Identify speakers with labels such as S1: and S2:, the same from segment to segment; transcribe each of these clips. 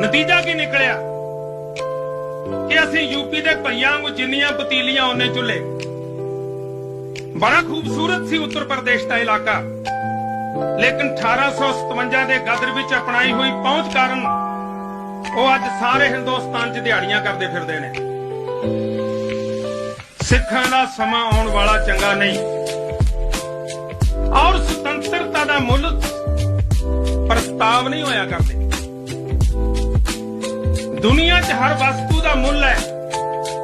S1: ਨਤੀਜਾ ਕੀ ਨਿਕਲਿਆ? ਕਿ ਅਸੀਂ ਯੂਪੀ ਦੇ ਭਈਆਂ ਨੂੰ ਜਿੰਨੀਆਂ ਪਤੀਲੀਆਂ ਉਹਨੇ ਚੁੱਲੇ। ਬੜਾ ਖੂਬਸੂਰਤ ਸੀ ਉੱਤਰ ਪ੍ਰਦੇਸ਼ ਦਾ ਇਲਾਕਾ। ਲੇਕਿਨ 1857 ਦੇ ਗਦਰ ਵਿੱਚ ਅਪਣਾਈ ਹੋਈ ਪਹੁੰਚ ਕਾਰਨ ਉਹ ਅੱਜ ਸਾਰੇ ਹਿੰਦੁਸਤਾਨ 'ਚ ਦਿਹਾੜੀਆਂ ਕਰਦੇ ਫਿਰਦੇ ਨੇ। ਸਿੱਖਾਂ ਦਾ ਸਮਾਂ ਆਉਣ ਵਾਲਾ ਚੰਗਾ ਨਹੀਂ। ਔਰ ਸੁਤੰਤਰਤਾ ਦਾ ਮੁੱਲ ਪ੍ਰਸਤਾਵ ਨਹੀਂ ਹੋਇਆ ਕਰਦੇ। ਦੁਨੀਆ 'ਚ ਹਰ ਵਸਤੂ ਦਾ ਮੁੱਲ ਹੈ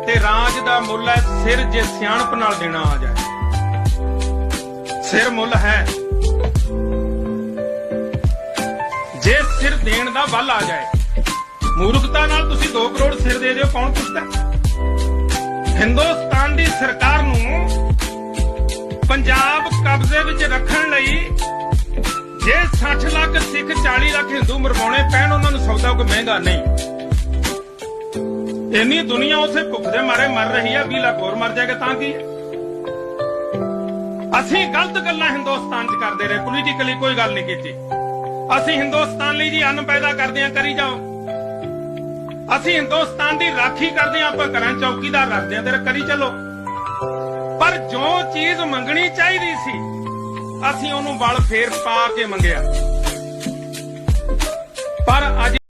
S1: ਤੇ ਰਾਜ ਦਾ ਮੁੱਲ ਹੈ ਸਿਰ ਜੇ ਸਿਆਣਪ ਨਾਲ ਦੇਣਾ ਆ ਜਾਏ। ਸਿਰ ਮੁੱਲ ਹੈ। ਜੇ ਸਿਰ ਦੇਣ ਦਾ ਬਲ ਆ ਜਾਏ, ਮੂਰਖਤਾ ਨਾਲ ਤੁਸੀਂ 2 ਕਰੋੜ ਸਿਰ ਦੇ ਦਿਓ, ਕੌਣ ਪੁੱਛਦਾ? ਹਿੰਦੁਸਤਾਨ ਦੀ ਸਰਕਾਰ ਨੂੰ ਪੰਜਾਬ ਕਬਜ਼ੇ ਵਿੱਚ ਰੱਖਣ ਲਈ ਜੇ 60 ਲੱਖ, ਸਿੱਖ 40 ਲੱਖ ਹਿੰਦੂ ਮਰਵਾਉਣੇ ਪੈਣ, ਉਹਨਾਂ ਨੂੰ ਸੌਦਾ ਕੋਈ ਮਹਿੰਗਾ ਨਹੀਂ। ਇੰਨੀ ਦੁਨੀਆ ਉਥੇ ਭੁੱਖ ਦੇ ਮਾਰੇ, ਮਰ ਰਹੀ ਹੈ 20 ਲੱਖ ਹੋਰ ਮਰ ਜਾਏਗਾ, ਤਾਂ ਕੀ ਅਸੀਂ ਗਲਤ ਗੱਲਾਂ ਹਿੰਦੁਸਤਾਨ 'ਚ ਕਰਦੇ ਰਹੇ ਪੋਲੀਟੀਕਲੀ ਕੋਈ ਗੱਲ ਨਹੀਂ ਕੀਤੀ। ਅਸੀਂ ਹਿੰਦੁਸਤਾਨ ਲਈ ਜੀ ਅੰਨ ਪੈਦਾ ਕਰਦੇ ਹਾਂ, ਕਰੀ ਜਾਓ। ਅਸੀਂ ਹਿੰਦੁਸਤਾਨ ਦੀ ਰਾਖੀ ਕਰਦੇ ਹਾਂ, ਆਪਾਂ ਘਰਾਂ 'ਚ ਚੌਕੀਦਾਰ ਰੱਖਦੇ ਹਾਂ ਤੇ ਕਰੀ ਚੱਲੋ। ਪਰ ਜੋ ਚੀਜ਼ ਮੰਗਣੀ ਚਾਹੀਦੀ ਸੀ, ਅਸੀਂ ਉਹਨੂੰ ਵਲ ਫੇਰ ਪਾ ਕੇ ਮੰਗਿਆ।